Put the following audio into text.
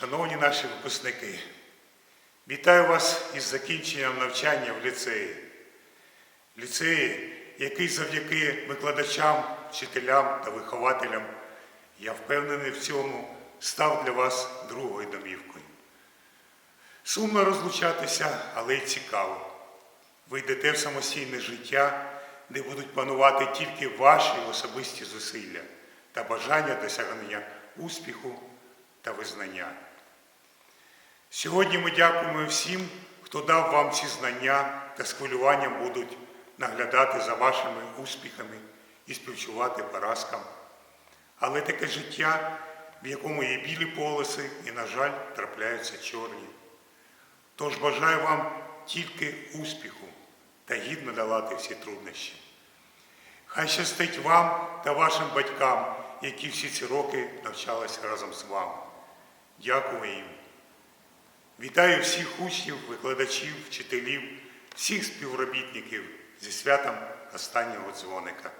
Шановні наші випускники, вітаю вас із закінченням навчання в ліцеї. Ліцеї, який завдяки викладачам, вчителям та вихователям, я впевнений в цьому, став для вас другою домівкою. Сумно розлучатися, але й цікаво. Ви йдете в самостійне життя, де будуть панувати тільки ваші особисті зусилля та бажання досягнення успіху та визнання. Сьогодні ми дякуємо всім, хто дав вам ці знання та з хвилюванням будуть наглядати за вашими успіхами і співчувати поразкам. Але таке життя, в якому є білі полоси і, на жаль, трапляються чорні. Тож бажаю вам тільки успіху та гідно долати всі труднощі. Хай щастить вам та вашим батькам, які всі ці роки навчалися разом з вами. Дякую їм. Вітаю всіх учнів, викладачів, вчителів, всіх співробітників зі святом останнього дзвоника.